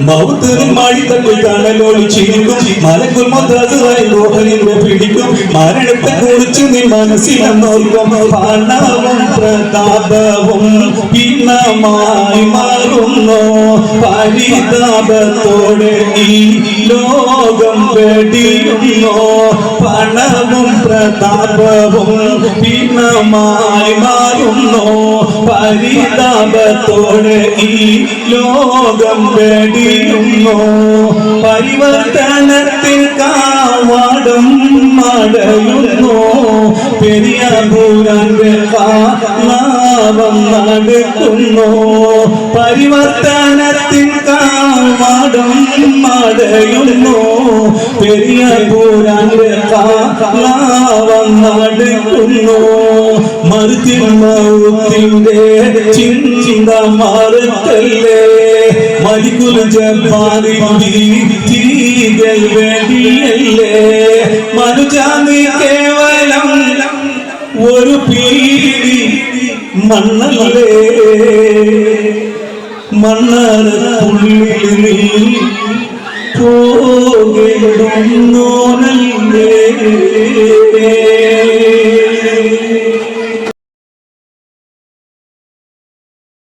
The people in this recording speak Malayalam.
മൗത്തിന് മാടി തട്ടിൽ തണലോടി ചിരിക്കും മലക്കുൽ മൊത്തതായി മോഹനിന്റെ പിടിക്കും മരണത്തെ കുറിച്ച് നീ മനസ്സിലെന്നോർക്കും പണവും പ്രതാപവും പിണമായി മാറുന്നു പരിതാപത്തോടെ ഈ ലോകം വെടിയുന്നു പണവും പ്രതാപവും പിണമായി മാറുന്നു പരിതാപത്തോടെ ഈ ലോകം വെടിയുന്നു പരിവർത്തനത്തിൽ കാവാടും മടയുന്നു. പെരിയ ഭൂരാന്റെ നാവം നടക്കുന്നു. പരിവർത്തനത്തിൽ കാവാടും മടയുന്നു പെരിയ ഭൂരാന്റെ നാവം നടക്കുന്നു. മറുതിന്റെ ചിന്ത മറുത്തല്ലേ മലിക്കുൽ ജപ്പാറിൽ തീകൾ വേണ്ടിയല്ലേ? മനുജാതി കേവലം ഒരു പീടി മണ്ണല്ലേ? മണ്ണറക്കുള്ളിൽ നീ പോകിടുന്നോനല്ലേ